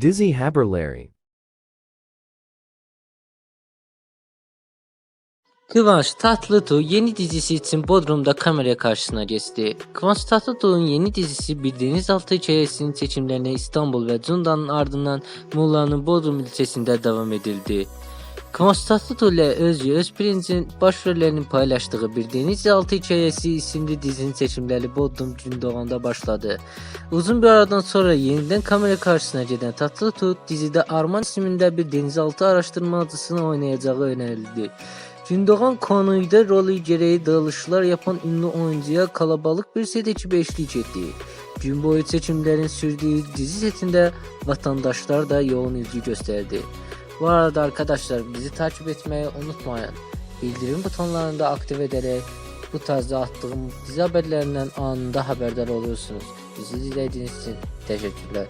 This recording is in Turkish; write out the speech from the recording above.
Dizzy Haberlarry. Kıvanç Tatlıtuğ yeni dizisi için Bodrum'da kamera karşısına geçti. Kıvanç Tatlıtuğ'un yeni dizisi Bir Denizaltı Hikayesi'nin seçimlerine İstanbul ve Cunda'nın ardından Muğla'nın Bodrum ilçesinde devam edildi. Kıvanç Tatlıtuğ ile Özgü Özpirinç'in başrollerini paylaştığı Bir Denizaltı Hikayesi isimli dizinin seçimleri Bodrum Gündoğan'da başladı. Uzun bir aradan sonra yeniden kamera karşısına gelen Tatlıtuğ dizide Arman isminde bir denizaltı araştırmacısını oynayacağı önerildi. Gündoğan konuyda rolü gereği dağılışlar yapan ünlü oyuncuya kalabalık bir set ekibi eşlik etti. Gün boyu seçimlerin sürdüğü dizi setinde vatandaşlar da yoğun ilgi gösterdi. Bu arada arkadaşlar bizi takip etmeyi unutmayın. Bildirim butonlarını da aktif ederek bu tarzda attığım dizi haberlerinden anında haberdar oluyorsunuz. Bizi izlediğiniz için teşekkürler.